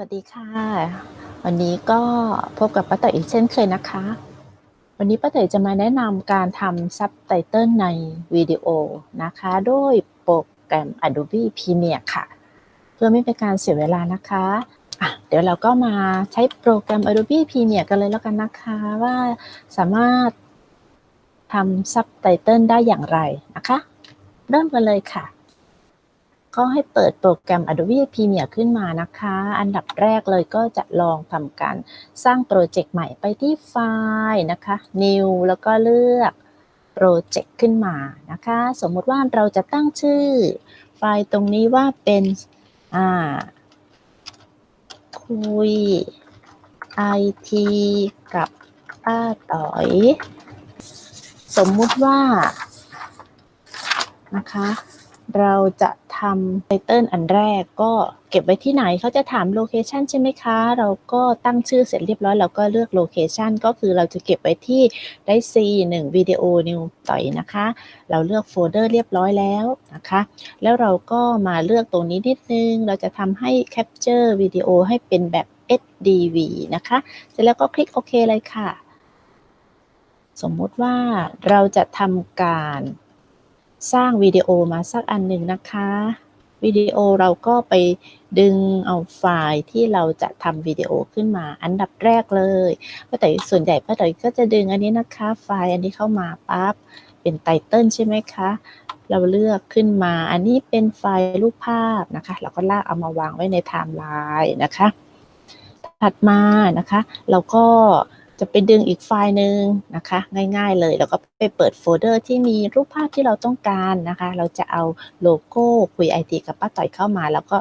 วัสดีค่ะ วันนี้ก็พบกับป้าเต๋ออีกเช่นเคยนะคะ วันนี้ป้าเต๋อจะมาแนะนำการทำซับไตเติลในวิดีโอนะคะด้วยโปรแกรม Adobe Premiere ค่ะ เพื่อไม่เป็นการเสียเวลานะคะะเดี๋ยวเราก็มาใช้โปรแกรม Adobe Premiere กันเลยแล้วกันนะคะว่าสามารถทำซับไตเติลได้อย่างไรนะคะ เริ่มกันเลยค่ะ ก็ให้เปิดโปรแกรม Adobe Premiere ขึ้นมานะคะ อันดับแรกเลยก็จะลองทำการสร้างโปรเจกต์ใหม่ไปที่ไฟล์นะคะ New แล้วก็เลือกโปรเจกต์ขึ้นมานะคะ สมมติว่าเราจะตั้งชื่อ ไฟล์ตรงนี้ว่าเป็นอ่าคุย IT กับป้าต๋อย สมมุติว่านะคะ เราจะทำไตเติลอันแรกก็เก็บไว้ที่ไหนเขาจะถามโลเคชันใช่ไหมคะ เราก็ตั้งชื่อเสร็จเรียบร้อยเราก็เลือกโลเคชันก็คือเราจะเก็บไว้ที่ได้ C 1วิดีโอนิวต่อยนะคะ เราเลือกโฟลเดอร์เรียบร้อยแล้วนะคะ แล้วเราก็มาเลือกตรงนี้นิดนึง เราจะทำให้ Capture วิดีโอให้เป็นแบบ SDV นะคะ เสร็จแล้วก็คลิกโอเคเลยค่ะ สมมุติว่าเราจะทำการ สร้างวิดีโอมาสักอันหนึ่งนะคะ วิดีโอเราก็ไปดึงเอาไฟล์ที่เราจะทำวิดีโอขึ้นมาอันดับแรกเลยป้าแต่ส่วนใหญ่ป้าแต่ก็จะดึงอันนี้นะคะ ไฟล์อันนี้เข้ามาปั๊บเป็นไตเติลใช่ไหมคะ เราเลือกขึ้นมา อันนี้เป็นไฟล์รูปภาพนะคะ เราก็ลากเอามาวางไว้ในไทม์ไลน์นะคะ ถัดมานะคะ เราก็ จะไปดึงอีกไฟล์หนึ่งนะคะ ง่ายๆเลย แล้วก็ไปเปิดโฟลเดอร์ที่มีรูปภาพที่เราต้องการนะคะ เราจะเอาโลโก้คุยไอทีกับป้าต่อยเข้ามา แล้วก็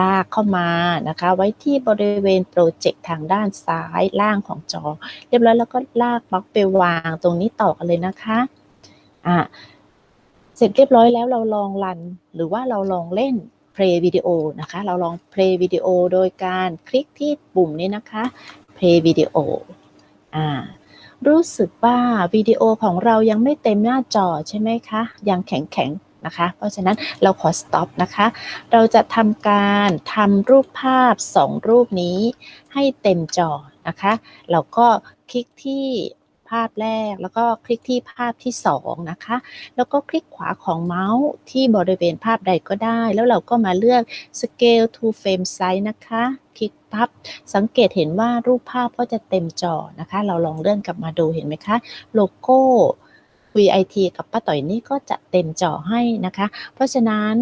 ลากเข้ามานะคะ ไว้ที่บริเวณโปรเจกต์ทางด้านซ้ายล่างของจอ เรียบร้อยแล้วก็ลากบล็อกไปวางตรงนี้ต่อกันเลยนะคะอะเสร็จเรียบร้อยแล้วเราลองรัน หรือว่าเราลองเล่น play วิดีโอนะคะ เราลอง play วิดีโอโดยการคลิกที่ปุ่มนี้นะคะ play วิดีโออ่ารู้สึกว่าวิดีโอของเรายังไม่เต็มหน้าจอใช่ไหมคะ ยังแข็งๆนะคะ เพราะฉะนั้นเราขอ stop นะคะ เราจะทำการทำรูปภาพ 2 รูปนี้ให้เต็มจอนะคะ เราก็คลิกที่ ภาพแรก แล้วก็คลิกที่ภาพที่2นะคะ แล้วก็คลิกขวาของเมาส์ที่บริเวณภาพใดก็ได้ แล้วเราก็มาเลือก scale to frame size นะคะ คลิกปั๊บสังเกตเห็นว่ารูปภาพก็จะเต็มจอนะคะ เราลองเลื่อนกลับมาดูเห็นไหมคะ โลโก้ VIT กับป้าต่อยนี่ก็จะเต็มจอให้นะคะ เพราะฉะนั้น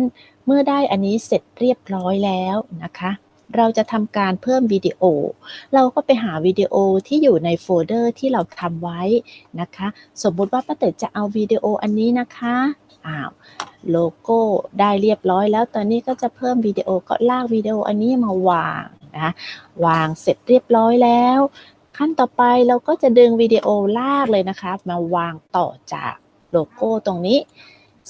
เมื่อได้อันนี้เสร็จเรียบร้อยแล้วนะคะ เราจะทำการเพิ่มวิดีโอ เราก็ไปหาวิดีโอที่อยู่ในโฟลเดอร์ที่เราทำไว้นะคะ สมมติว่าป้าเต๋อจะเอาวิดีโออันนี้นะคะอ้าวโลโก้ได้เรียบร้อยแล้วตอนนี้ก็จะเพิ่มวิดีโอก็ลากวิดีโออันนี้มาวางนะคะวางเสร็จเรียบร้อยแล้ว ขั้นต่อไปเราก็จะดึงวิดีโอลากเลยนะคะ มาวางต่อจากโลโก้ตรงนี้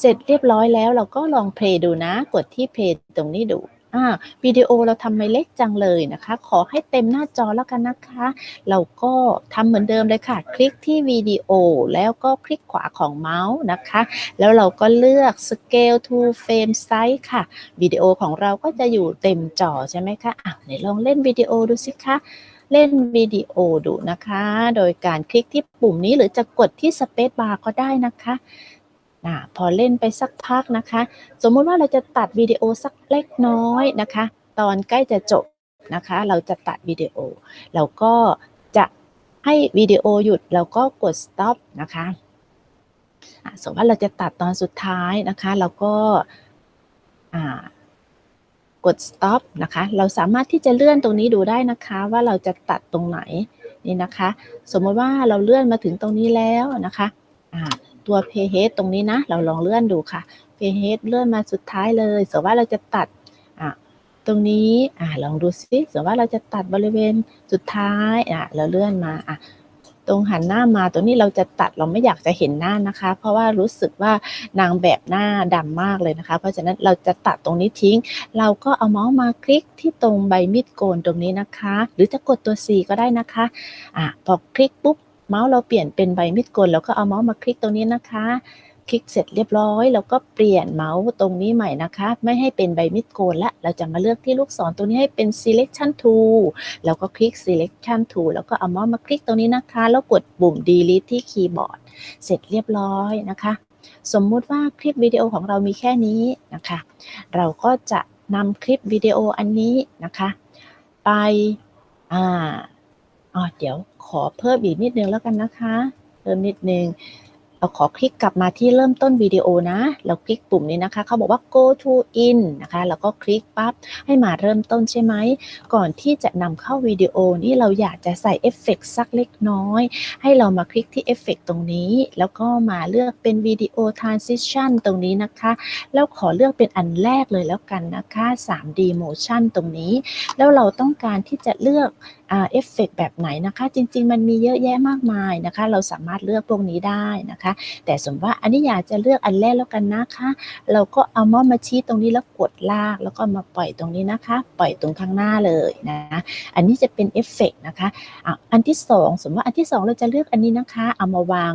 เสร็จเรียบร้อยแล้วเราก็ลองเพลย์ดูนะ กดที่เพลย์ตรงนี้ดู อ่าวิดีโอเราทำไมเล็กจังเลยนะคะ ขอให้เต็มหน้าจอแล้วกันนะคะ เราก็ทำเหมือนเดิมเลยค่ะ คลิกที่วิดีโอแล้วก็คลิกขวาของเมาส์นะคะ แล้วเราก็เลือก scale to frame size ค่ะวิดีโอของเราก็จะอยู่เต็มจอใช่ไหมคะอะไหนลองเล่นวิดีโอดูสิคะเล่นวิดีโอดูนะคะ โดยการคลิกที่ปุ่มนี้หรือจะกดที่ Space Bar ก็ได้นะคะ นะพอเล่นไปสักพักนะคะ สมมุติว่าเราจะตัดวิดีโอสักเล็กน้อยนะคะ ตอนใกล้จะจบนะคะ เราจะตัดวิดีโอ เราก็จะให้วิดีโอหยุดเราก็กด stop นะคะสมมติว่าเราจะตัดตอนสุดท้ายนะคะ เราก็กด stop นะคะ เราสามารถที่จะเลื่อนตรงนี้ดูได้นะคะว่าเราจะตัดตรงไหนนี่นะคะ สมมติว่าเราเลื่อนมาถึงตรงนี้แล้วนะคะ ตัว page ตรงนี้นะ เราลองเลื่อนดูค่ะ page เลื่อนมาสุดท้ายเลยสมมติว่าเราจะตัดอ่าตรงนี้อ่าลองดูซิสมมติว่าเราจะตัดบริเวณสุดท้ายอ่าเราเลื่อนมาอะตรงหันหน้ามาตรงนี้เราจะตัดเราไม่อยากจะเห็นหน้านะคะ เพราะว่ารู้สึกว่านางแบบหน้าดำมากเลยนะคะ เพราะฉะนั้นเราจะตัดตรงนี้ทิ้ง เราก็เอาเมาส์มาคลิกที่ตรงใบมีดโกนตรงนี้นะคะ หรือจะกดตัว C ก็ได้นะคะอะพอคลิกปุ๊บ เมาส์เราเปลี่ยนเป็นใบมีดกนแล้วก็เอาเมาส์มาคลิกตรงนี้นะคะ คลิกเสร็จเรียบร้อยแล้วก็เปลี่ยนเมาส์ตรงนี้ใหม่นะคะ ไม่ให้เป็นใบมีดโกนละเราจะมาเลือกที่ลูกศรตรงนี้ให้เป็น selection tool แล้วก็คลิก selection tool แล้วก็เอาเมาส์มาคลิกตรงนี้นะคะ แล้วกดปุ่ม delete ที่คีย์บอร์ด เสร็จเรียบร้อยนะคะสมมุติว่าคลิปวิดีโอของเรามีแค่นี้นะคะ เราก็จะนำคลิปวิดีโออันนี้นะคะ ไปอ่า อ๋อเดี๋ยวขอเพิ่มอีกนิดนึงแล้วกันนะคะ เพิ่มนิดนึงเราขอคลิกกลับมาที่เริ่มต้นวิดีโอนะ เราคลิกปุ่มนี้นะคะ เขาบอกว่า go to in นะคะ แล้วก็คลิกปั๊บให้มาเริ่มต้นใช่ไหม ก่อนที่จะนำเข้าวิดีโอนี้เราอยากจะใส่เอฟเฟกต์สักเล็กน้อย ให้เรามาคลิกที่เอฟเฟกต์ตรงนี้ แล้วก็มาเลือกเป็นวิดีโอ transition ตรงนี้นะคะ แล้วขอเลือกเป็นอันแรกเลยแล้วกันนะคะ 3D motion ตรงนี้ แล้วเราต้องการที่จะเลือกเอฟเฟกต์แบบไหนนะคะ จริง ๆ มันมีเยอะแยะมากมายนะคะ เราสามารถเลือกพวกนี้ได้นะคะ แต่สมมติว่าอันนี้อยากจะเลือกอันแรกแล้วกันนะคะ เราก็เอามาส์มาชี้ตรงนี้แล้วกดลาก แล้วก็มาปล่อยตรงนี้นะคะ ปล่อยตรงข้างหน้าเลยนะอันนี้จะเป็นเอฟเฟกต์นะคะอันที่สองสมมติว่าอันที่สองเราจะเลือกอันนี้นะคะ เอามาวาง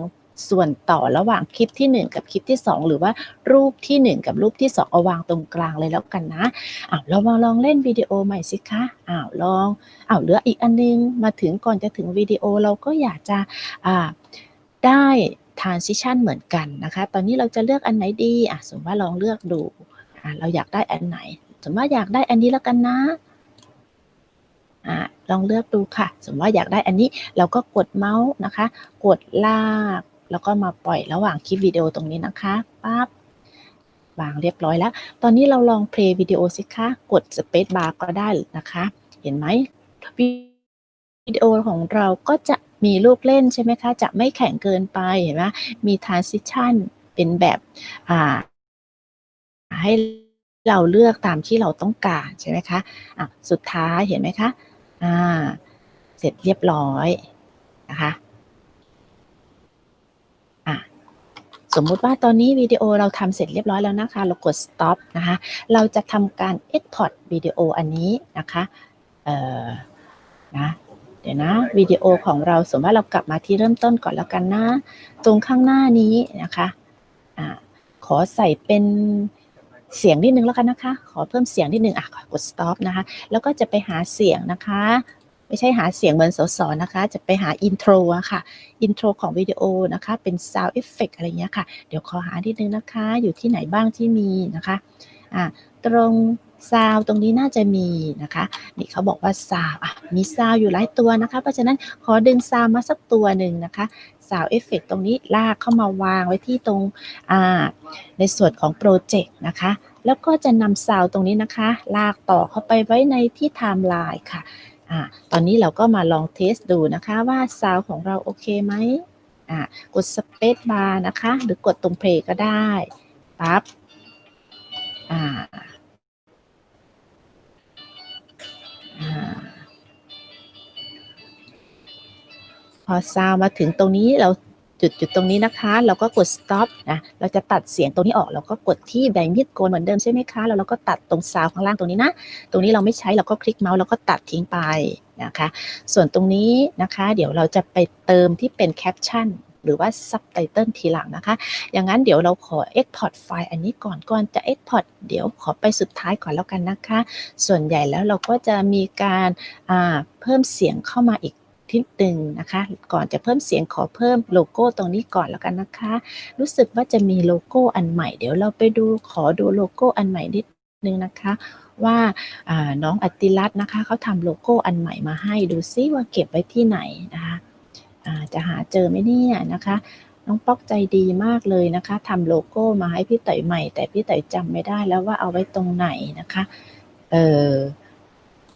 ส่วนต่อระหว่างคลิปที่หนึ่งกับคลิปที่สองหรือว่ารูปที่หนึ่งกับรูปที่สองเอาวางตรงกลางเลยแล้วกันนะอ้าวเรามาลองเล่นวิดีโอใหม่สิคะอ้าวลองอ้าวเหลืออีกอันนึงมาถึงก่อนจะถึงวิดีโอเราก็อยากจะอ่าได้ transition เหมือนกันนะคะ ตอนนี้เราจะเลือกอันไหนดีอะสมมติว่าลองเลือกดูอะเราอยากได้อันไหน สมมติว่าอยากได้อันนี้แล้วกันนะอะลองเลือกดูค่ะ สมมติว่าอยากได้อันนี้เราก็กดเมาส์นะคะ กดลาก แล้วก็มาปล่อยระหว่างคลิปวิดีโอตรงนี้นะคะปั๊บวางเรียบร้อยแล้ว ตอนนี้เราลองเพลย์วิดีโอสิคะ กดสเปซบาร์ก็ได้นะคะ เห็นไหมวิดีโอของเราก็จะมีลูกเล่นใช่ไหมคะ จะไม่แข็งเกินไป เห็นไหมมี transition เป็นแบบอ่าให้เราเลือกตามที่เราต้องการใช่ไหมคะอะสุดท้ายเห็นไหมคะอ่าเสร็จเรียบร้อยนะคะ สมมุติว่าตอนนี้วิดีโอเราทำเสร็จเรียบร้อยแล้วนะคะ เรากด stop นะคะ เราจะทำการ export วิดีโออันนี้นะคะเอ่อนะเดี๋ยวนะวิดีโอของเราสมมติว่าเรากลับมาที่เริ่มต้นก่อนแล้วกันนะ ตรงข้างหน้านี้นะคะอ่าขอใส่เป็นเสียงนิดนึงแล้วกันนะคะ ขอเพิ่มเสียงนิดนึงอะกด stop นะคะ แล้วก็จะไปหาเสียงนะคะ ไม่ใช่หาเสียงเหมือนสอนะคะ จะไปหาอินโทรอะค่ะ อินโทรของวิดีโอนะคะ เป็น sound effect อะไรเงี้ยค่ะ เดี๋ยวขอหานิดนึงนะคะ อยู่ที่ไหนบ้างที่มีนะคะอ่าตรงซาวตรงนี้น่าจะมีนะคะ นี่เขาบอกว่าซาวอะมีซาวอยู่หลายตัวนะคะ เพราะฉะนั้นขอดึงซาวมาสักตัวหนึ่งนะคะซาวเอฟเฟกตรงนี้ลากเข้ามาวางไว้ที่ตรงอ่าในส่วนของโปรเจกต์นะคะ แล้วก็จะนำซาวตรงนี้นะคะ ลากต่อเข้าไปไว้ในที่ไทม์ไลน์ค่ะ อ่าตอนนี้เราก็มาลองเทสดูนะคะว่าซาวของเราโอเคไหมอ่ากดสเปซบาร์นะคะ หรือกดตรงเพลงก็ได้ปั๊บอ่าอ่าพอซาวมาถึงตรงนี้เรา จุดจุดตรงนี้นะคะ เราก็กด stop นะ เราจะตัดเสียงตรงนี้ออก เราก็กดที่ใบมีดโกนเหมือนเดิมใช่ไหมคะ แล้วเราก็ตัดตรงซาวข้างล่างตรงนี้นะ ตรงนี้เราไม่ใช้ เราก็คลิกเมาส์แล้วก็ตัดทิ้งไปนะคะ ส่วนตรงนี้นะคะ เดี๋ยวเราจะไปเติมที่เป็นแคปชั่นหรือว่าซับไตเติลทีหลังนะคะ อย่างนั้นเดี๋ยวเราขอ Export ไฟล์อันนี้ก่อนก่อนจะ Export เดี๋ยวขอไปสุดท้ายก่อนแล้วกันนะคะ ส่วนใหญ่แล้วเราก็จะมีการเพิ่มเสียงเข้ามาอีก ทิศหนึ่งนะคะ ก่อนจะเพิ่มเสียงขอเพิ่มโลโก้ตรงนี้ก่อนแล้วกันนะคะ รู้สึกว่าจะมีโลโก้อันใหม่ เดี๋ยวเราไปดูขอดูโลโก้อันใหม่นิดนึงนะคะ ว่าน้องอติรัตน์นะคะเขาทำโลโก้อันใหม่มาให้ดูซิว่าเก็บไว้ที่ไหนนะคะจะหาเจอไหมเนี่ยนะคะน้องป๊อกใจดีมากเลยนะคะทำโลโก้มาให้พี่เต๋ยใหม่ แต่พี่เต๋ยจำไม่ได้แล้วว่าเอาไว้ตรงไหนนะคะ เออ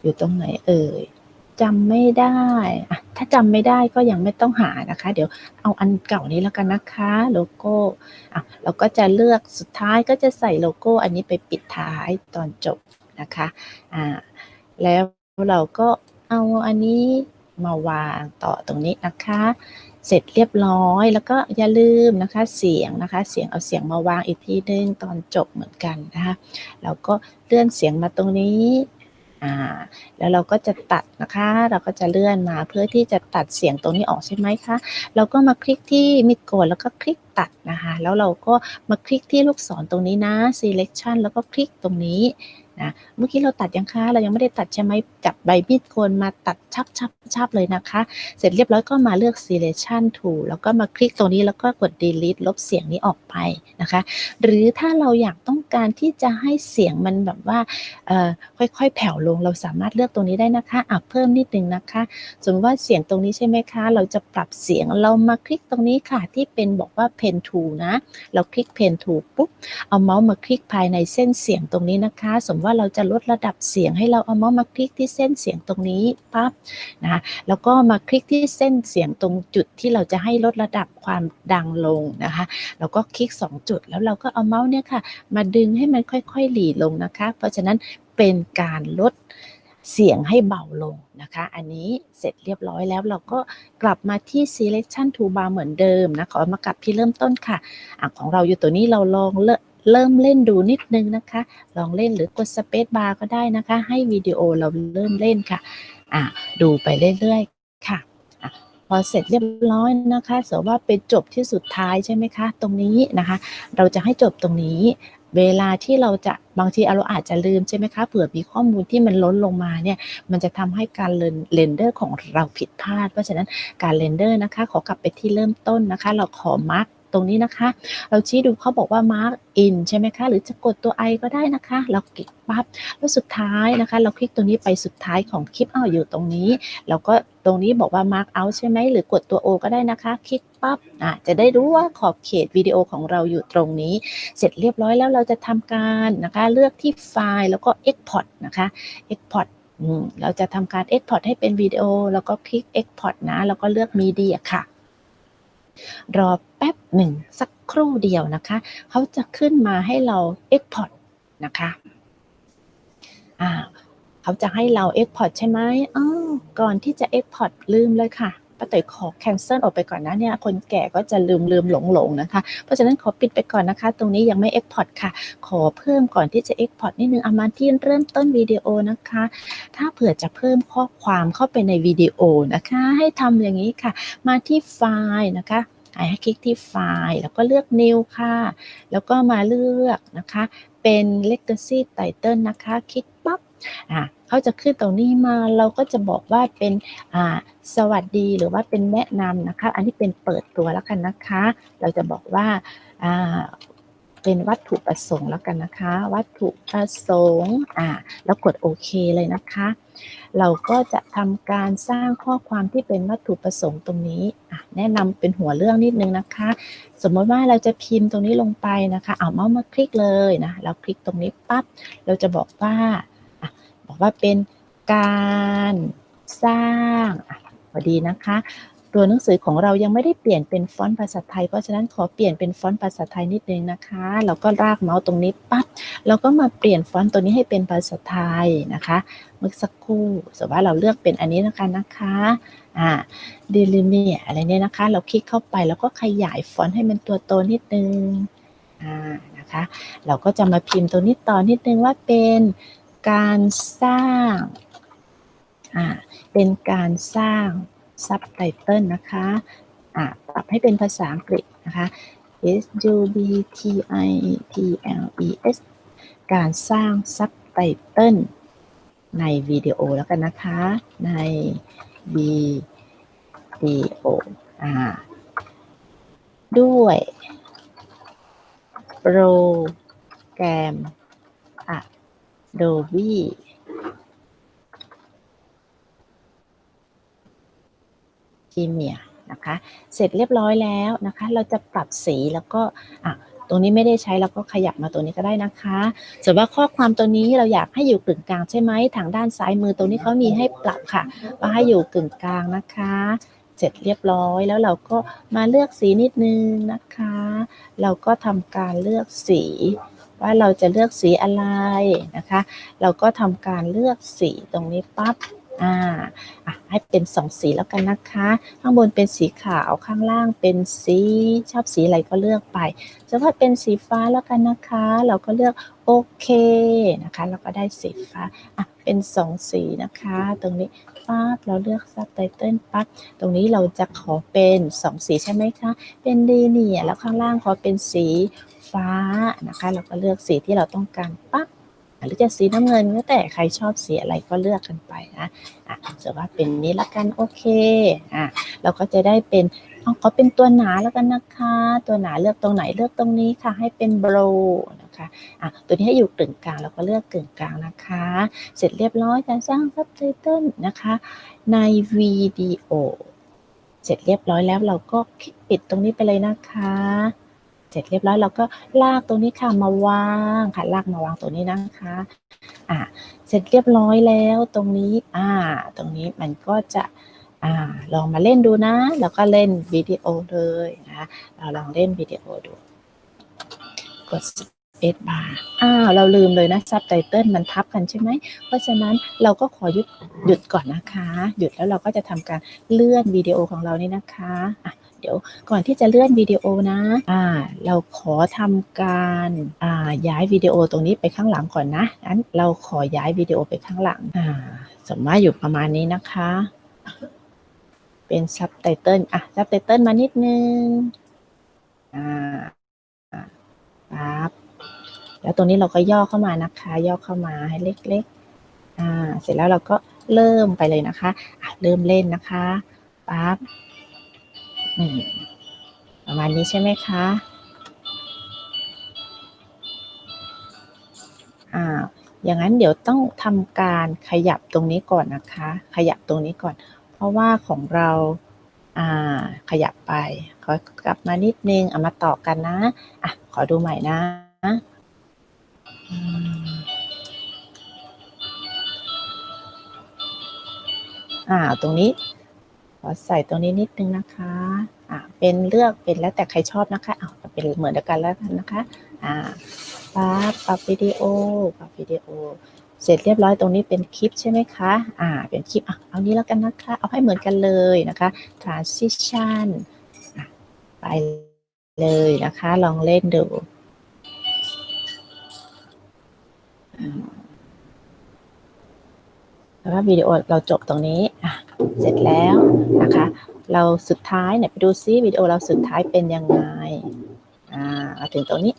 อยู่ตรงไหนเอ่ย จำไม่ได้อะถ้าจำไม่ได้ก็ยังไม่ต้องหานะคะ เดี๋ยวเอาอันเก่านี้แล้วกันนะคะ โลโก้อะเราก็จะเลือกสุดท้ายก็จะใส่โลโก้ อันนี้ไปปิดท้ายตอนจบนะคะอ่าแล้วเราก็เอาอันนี้มาวางต่อตรงนี้นะคะ เสร็จเรียบร้อยแล้วก็อย่าลืมนะคะเสียงนะคะ เสียงเอาเสียงมาวางอีกทีนึงตอนจบเหมือนกันนะคะเราก็เลื่อนเสียงมาตรงนี้ อ่าแล้วเราก็จะตัดนะคะ เราก็จะเลื่อนมาเพื่อที่จะตัดเสียงตรงนี้ออกใช่ไหมคะ เราก็มาคลิกที่มิดโกนแล้วก็คลิกตัดนะคะ แล้วเราก็มาคลิกที่ลูกศรตรงนี้นะ selection แล้วก็คลิกตรงนี้นะเมื่อกี้เราตัดยังคะ เรายังไม่ได้ตัดใช่ไหมจับใบมีดโกนมาตัดชับชับชับเลยนะคะ เสร็จเรียบร้อยก็มาเลือก selection tool แล้วก็มาคลิกตรงนี้แล้วก็กด delete ลบเสียงนี้ออกไปนะคะ หรือถ้าเราอยากต้อง การที่จะให้เสียงมันแบบว่าค่อยๆ แผ่วลง เราสามารถเลือกตรงนี้ได้นะคะอะเพิ่มนิดนึงนะคะ สมมติว่าเสียงตรงนี้ใช่ไหมคะ เราจะปรับเสียงเรามาคลิกตรงนี้ค่ะที่เป็นบอกว่า pen tool นะ เราคลิก pen tool ปุ๊บ เอาเมาส์มาคลิกภายในเส้นเสียงตรงนี้นะคะ สมมติว่าเราจะลดระดับเสียงให้เราเอาเมาส์มาคลิกที่เส้นเสียงตรงนี้ปั๊บนะ แล้วก็มาคลิกที่เส้นเสียงตรงจุดที่เราจะให้ลดระดับ ความดังลงนะคะ เราก็คลิก 2 จุดแล้วเราก็เอาเมาส์เนี่ยค่ะ มาดึงให้มันค่อยๆ หลีลงนะคะ เพราะฉะนั้นเป็นการลดเสียงให้เบาลงนะคะ อันนี้เสร็จเรียบร้อยแล้วเราก็กลับมาที่ selection toolbar เหมือนเดิมนะ ขอมากลับที่เริ่มต้นค่ะอะของเราอยู่ตัวนี้เราลองเริ่มเริ่มเล่นดูนิดนึงนะคะ ลองเล่นหรือกด space bar ก็ได้นะคะ ให้วิดีโอเราเริ่มเล่นค่ะ อะ ดูไปเรื่อยๆ ค่ะ พอเสร็จเรียบร้อยนะคะสมอว่าเป็นจบที่สุดท้ายใช่ไหมคะ ตรงนี้นะคะ เราจะให้จบตรงนี้ เวลาที่เราจะบางทีเราอาจจะลืมใช่ไหมคะเผื่อมีข้อมูลที่มันล้นลงมาเนี่ยมันจะทำให้การเรนเดอร์ของเราผิดพลาด เพราะฉะนั้นการเรนเดอร์นะคะ ขอกลับไปที่เริ่มต้นนะคะ เราขอมาร์ก ตรงนี้นะคะ เราชี้ดูเขาบอกว่า mark in ใช่ไหมคะ หรือจะกดตัว i ก็ได้นะคะ เราคลิกปั๊บ แล้วสุดท้ายนะคะ เราคลิกตรงนี้ไปสุดท้ายของคลิปอ้าวอยู่ตรงนี้แล้วก็ตรงนี้บอกว่า mark out ใช่ไหม หรือกดตัว o ก็ได้นะคะ คลิกปั๊บอะจะได้รู้ว่าขอบเขตวิดีโอของเราอยู่ตรงนี้ เสร็จเรียบร้อยแล้วเราจะทำการนะคะ เลือกที่ไฟล์แล้วก็ export นะคะ export อืมเราจะทำการ export ให้เป็นวิดีโอ แล้วก็คลิก export นะ แล้วก็เลือก media ค่ะ รอแป๊บหนึ่งสักครู่เดียวนะคะ เขาจะขึ้นมาให้เรา Export นะคะอ่าเขาจะให้เรา Export ใช่ไหมอ้าวก่อนที่จะ Export ลืมเลยค่ะ ป้าเต๋ยขอ cancel ออกไปก่อนนะเนี่ยคนแก่ก็จะลืมลืมหลงหลงนะคะ เพราะฉะนั้นขอปิดไปก่อนนะคะ ตรงนี้ยังไม่ Export ค่ะ ขอเพิ่มก่อนที่จะ Export นิดนึงเอามาที่เริ่มต้นวิดีโอนะคะ ถ้าเผื่อจะเพิ่มข้อความเข้าไปในวิดีโอนะคะ ให้ทำอย่างนี้ค่ะ มาที่ไฟล์นะคะให้คลิกที่ไฟล์แล้วก็เลือก new ค่ะ แล้วก็มาเลือกนะคะ เป็น legacy title นะคะ คลิกปั๊บ เขาจะขึ้นตรงนี้มาเราก็จะบอกว่าเป็นอ่าสวัสดีหรือว่าเป็นแนะนำนะคะ อันนี้เป็นเปิดตัวแล้วกันนะคะ เราจะบอกว่าอ่าเป็นวัตถุประสงค์แล้วกันนะคะ วัตถุประสงค์อ่าแล้วกดโอเคเลยนะคะ เราก็จะทำการสร้างข้อความที่เป็นวัตถุประสงค์ตรงนี้อะแนะนำเป็นหัวเรื่องนิดนึงนะคะ สมมติว่าเราจะพิมพ์ตรงนี้ลงไปนะคะ เอาเมาส์มาคลิกเลยนะเราคลิกตรงนี้ปั๊บเราจะบอกว่า บอกว่าเป็นการสร้างอพอดีนะคะ ตัวหนังสือของเรายังไม่ได้เปลี่ยนเป็นฟอนต์ภาษาไทย เพราะฉะนั้นขอเปลี่ยนเป็นฟอนต์ภาษาไทยนิดนึงนะคะ เราก็ลากเมาส์ตรงนี้ปั๊บเราก็มาเปลี่ยนฟอนต์ตัวนี้ให้เป็นภาษาไทยนะคะ เมื่อสักครู่สมมติว่าเราเลือกเป็นอันนี้นะคะนะคะอ่า d e l i m e อะไรเนี่ยนะคะ เราคลิกเข้าไปแล้วก็ขยายฟอนต์ให้มันตัวโตนิดนึงอ่านะคะ เราก็จะมาพิมพ์ตัวนี้ต่อนิดนึงว่าเป็น การสร้างอ่าเป็นการสร้างซับไตเติลนะคะอ่าปรับให้เป็นภาษาอังกฤษนะคะ S U B T I T L E S การสร้างซับไตเติลในวิดีโอแล้วกันนะคะ ในวิดีโออ่าด้วยโปรแกรม Adobe Premiere นะคะ เสร็จเรียบร้อยแล้วนะคะ เราจะปรับสีแล้วก็อะตรงนี้ไม่ได้ใช้เราก็ขยับมาตัวนี้ก็ได้นะคะส่วนว่าข้อความตัวนี้เราอยากให้อยู่กึ่งกลางใช่ไหมทางด้านซ้ายมือตรงนี้เขามีให้ปรับค่ะ ว่าให้อยู่กึ่งกลางนะคะ เสร็จเรียบร้อยแล้วเราก็มาเลือกสีนิดนึงนะคะ เราก็ทำการเลือกสี ว่าเราจะเลือกสีอะไรนะคะ เราก็ทำการเลือกสีตรงนี้ปั๊บอ่าให้เป็นสองสีแล้วกันนะคะ ข้างบนเป็นสีขาวข้างล่างเป็นสีชอบสีอะไรก็เลือกไปจะว่าเป็นสีฟ้าแล้วกันนะคะ เราก็เลือกโอเคนะคะแล้วก็ได้สีฟ้าอะเป็นสองสีนะคะ ตรงนี้ปั๊บเราเลือกซับไตเติลปั๊บตรงนี้เราจะขอเป็นสองสีใช่ไหมคะ เป็นดีเนียแล้วข้างล่างขอเป็นสี ฟ้านะคะ เราก็เลือกสีที่เราต้องการปั๊บหรือจะสีน้ำเงินก็แต่ใครชอบสีอะไรก็เลือกกันไปนะอะจะว่าเป็นนี้ละกันโอเคอะเราก็จะได้เป็นเอาขอเป็นตัวหนาแล้วกันนะคะ ตัวหนาเลือกตรงไหนเลือกตรงนี้ค่ะ ให้เป็นโบรนะคะอะตัวนี้ให้อยู่กึ่งกลางเราก็เลือกกึ่งกลางนะคะ เสร็จเรียบร้อยการสร้างซับไตเติลนะคะ ในวิดีโอเสร็จเรียบร้อยแล้วเราก็คลิกปิดตรงนี้ไปเลยนะคะ เสร็จเรียบร้อยเราก็ลากตรงนี้ค่ะมาวางค่ะลากมาวางตรงนี้นะคะอ่าเสร็จเรียบร้อยแล้วตรงนี้อ่าตรงนี้มันก็จะอ่าลองมาเล่นดูนะ แล้วก็เล่นวิดีโอเลยนะเราลองเล่นวิดีโอดูกด bar อ้าวเราลืมเลยนะซับไตเติลมันทับกันใช่ไหม เพราะฉะนั้นเราก็ขอหยุดหยุดก่อนนะคะ หยุดแล้วเราก็จะทำการเลื่อนวิดีโอของเรานี่นะคะอะเดี๋ยวก่อนที่จะเลื่อนวิดีโอนะอ่าเราขอทำการอ่าย้ายวิดีโอตรงนี้ไปข้างหลังก่อนนะงั้นเราขอย้ายวิดีโอไปข้างหลังอ่าสมมติอยู่ประมาณนี้นะคะ เป็นซับไตเติลอะซับไตเติลมานิดนึงอ่าอ่าปั๊บ แล้วตรงนี้เราก็ย่อเข้ามานะคะ ย่อเข้ามาให้เล็กๆอ่าเสร็จแล้วเราก็เริ่มไปเลยนะคะอะเริ่มเล่นนะคะปั๊บอืมประมาณนี้ใช่ไหมคะอ่าอย่างนั้นเดี๋ยวต้องทำการขยับตรงนี้ก่อนนะคะ ขยับตรงนี้ก่อน เพราะว่าของเราอ่าขยับไปขอกลับมานิดนึงเอามาต่อกันนะอะขอดูใหม่นะ อ่า ตรงนี้ขอใส่ตรงนี้นิดนึงนะคะ อ่า เป็นเลือกเป็นแล้วแต่ใครชอบนะคะอ่าเป็นเหมือนเดียวกันแล้วนะคะ อ่าปั๊บปรับวิดีโอปรับวิดีโอ เสร็จเรียบร้อยตรงนี้เป็นคลิปใช่ไหมคะ อ่า เป็นคลิป อะ เอานี้แล้วกันนะคะ เอาให้เหมือนกันเลยนะคะ transition ไปเลยนะคะ ลองเล่นดู แล้วก็วิดีโอเราจบตรงนี้อะเสร็จแล้วนะคะ เราสุดท้ายเนี่ยไปดูซิวิดีโอเราสุดท้ายเป็นยังไงอ่ามาถึงตรงนี้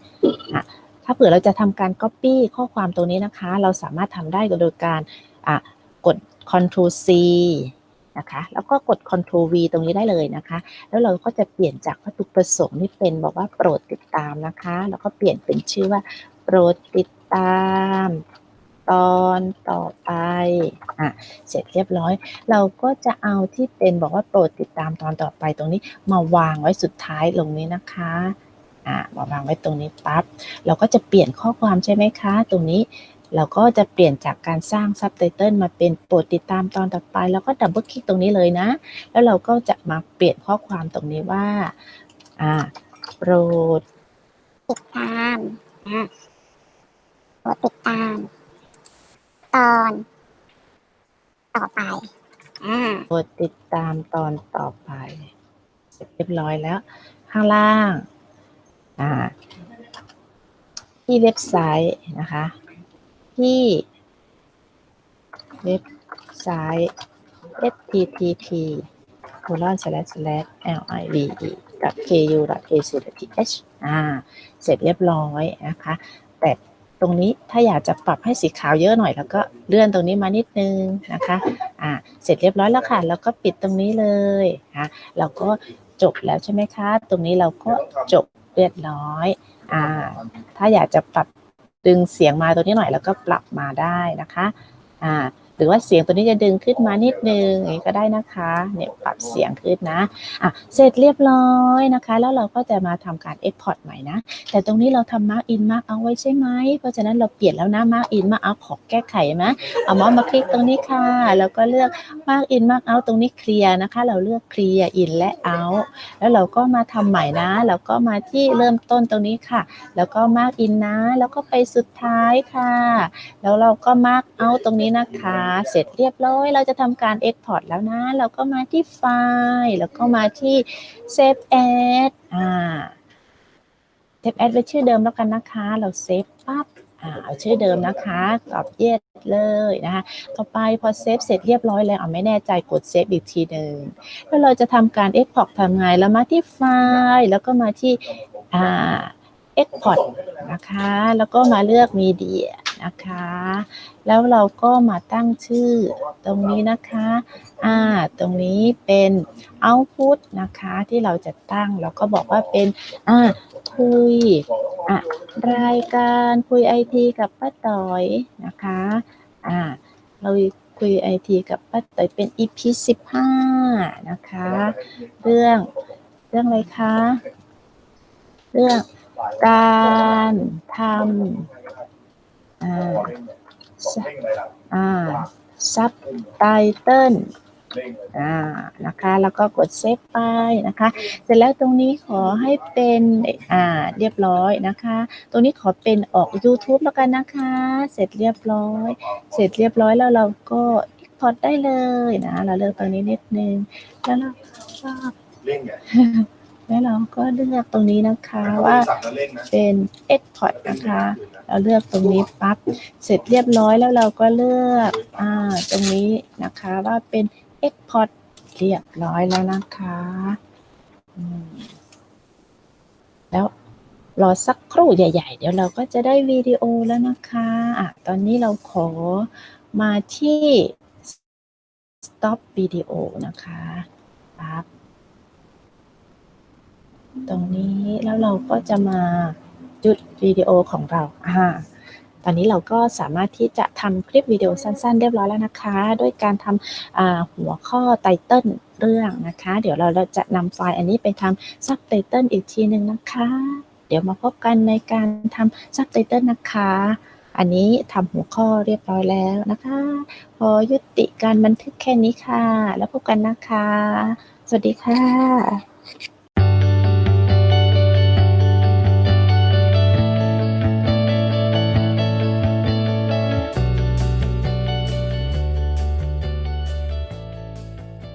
อะถ้าเผื่อเราจะทำการ Copy ข้อความตรงนี้นะคะ เราสามารถทำได้โดยการอะกด Ctrl C นะคะแล้วก็กด Ctrl V ตรงนี้ได้เลยนะคะ แล้วเราก็จะเปลี่ยนจากวัตถุประสงค์ที่เป็นบอกว่าโปรดติดตามนะคะ แล้วก็เปลี่ยนเป็นชื่อว่า โปรดติดตาม ตอนต่อไปอะเสร็จเรียบร้อย เราก็จะเอาที่เป็นบอกว่าโปรดติดตามตอนต่อไปตรงนี้มาวางไว้สุดท้ายลงนี้นะคะอะมาวางไว้ตรงนี้ปั๊บเราก็จะเปลี่ยนข้อความใช่ไหมคะ ตรงนี้เราก็จะเปลี่ยนจากการสร้างซับไตเติลมาเป็นโปรดติดตามตอนต่อไป แล้วก็ดับเบิลคลิกตรงนี้เลยนะ แล้วเราก็จะมาเปลี่ยนข้อความตรงนี้ว่า อ่า โปรด ติดตามอะ ดติดตาม ตอน ต่อไป อ่าโปรดติดตามตอนต่อไป เสร็จเรียบร้อยแล้ว ข้างล่าง อ่า ที่เว็บไซต์นะคะ ที่เว็บไซต์ http colon slash slash live ku ac th อ่า เสร็จเรียบร้อยนะคะ แต่ ตรงนี้ถ้าอยากจะปรับให้สีขาวเยอะหน่อย แล้วก็เลื่อนตรงนี้มานิดนึงนะคะอ่าเสร็จเรียบร้อยแล้วค่ะ แล้วก็ปิดตรงนี้เลยนะเราก็จบแล้วใช่ไหมคะ ตรงนี้เราก็จบเรียบร้อยอ่าถ้าอยากจะปรับดึงเสียงมาตัวนี้หน่อยแล้วก็ปรับมาได้นะคะอ่า หรือว่าเสียงตัวนี้จะดึงขึ้นมานิดนึงอย่างนี้ก็ได้นะคะเนี่ยปรับเสียงขึ้นนะอะเสร็จเรียบร้อยนะคะ แล้วเราก็จะมาทำการ Export ใหม่นะ แต่ตรงนี้เราทำ Mark in Mark out ไว้ใช่ไหมเพราะฉะนั้นเราเปลี่ยนแล้วนะ Mark in Mark out ขอแก้ไขนะเอาเมาส์มาคลิกตรงนี้ค่ะ แล้วก็เลือก Mark in Mark out ตรงนี้เคลียร์นะคะ เราเลือกเคลียร์ in และ out แล้วเราก็มาทำใหม่นะ แล้วก็มาที่เริ่มต้นตรงนี้ค่ะ แล้วก็ Mark in นนะ แล้วก็ไปสุดท้ายค่ะ แล้วเราก็ Mark out ตรงนี้นะคะเสร็จเรียบร้อย เราจะทำการ Export แล้วนะ เราก็มาที่ไฟล์ แล้วก็มาที่ Save As อ่า Save As ไว้ชื่อเดิมแล้วกันนะคะ เราเซฟปั๊บอ่าเอาชื่อเดิมนะคะกรอบเย็ดเลยนะคะ ต่อไปพอเซฟเสร็จเรียบร้อยแล้วอ่าไม่แน่ใจกดเซฟอีกทีหนึ่งแล้วเราจะทำการ Export ทำไงแล้วมาที่ไฟล์ แล้วก็มาที่อ่า Export นะคะ แล้วก็มาเลือก Media นะคะ แล้วเราก็มาตั้งชื่อตรงนี้นะคะอ่าตรงนี้เป็น output นะคะที่เราจะตั้งแล้วก็บอกว่าเป็นอ่าคุยอะรายการคุยไอทีกับป้าต่อยนะคะอ่าเราคุยไอทีกับป้าต่อยเป็น EP 15นะคะ เรื่องเรื่องอะไรคะ เรื่องการทำ อ่าอ่าซับไตเติลอ่านะคะแล้วก็กดเซฟไปนะคะ เสร็จแล้วตรงนี้ขอให้เป็นอ่าเรียบร้อยนะคะ ตรงนี้ขอเป็นออก YouTube แล้วกันนะคะ เสร็จเรียบร้อย เสร็จเรียบร้อยแล้วเราก็ Export ได้เลยนะ เราเลือกตรงนี้นิดนึง แล้วเราก็เร่งไงแล้วเราก็เลือกตรงนี้นะคะว่าเร่งนเป็น Export นะคะ เราเลือกตรงนี้ปั๊บเสร็จเรียบร้อยแล้วเราก็เลือกอ่าตรงนี้นะคะว่าเป็น Export เรียบร้อยแล้วนะคะแล้วรอสักครู่ใหญ่ ๆ เดี๋ยวเราก็จะได้วิดีโอแล้วนะคะอะตอนนี้เราขอมาที่ stop video นะคะปั๊บตรงนี้แล้วเราก็จะมา หยุดวิดีโอของเราอ่าตอนนี้เราก็สามารถที่จะทำคลิปวิดีโอสั้นๆ เรียบร้อยแล้วนะคะ ด้วยการทำหัวข้อไตเติลเรื่องนะคะ เดี๋ยวเราจะนำไฟล์อันนี้ไปทำซับไตเติลอีกทีหนึ่งนะคะ เดี๋ยวมาพบกันในการทำซับไตเติลนะคะ อันนี้ทำหัวข้อเรียบร้อยแล้วนะคะ พอยุติการบันทึกแค่นี้ค่ะ แล้วพบกันนะคะ สวัสดีค่ะ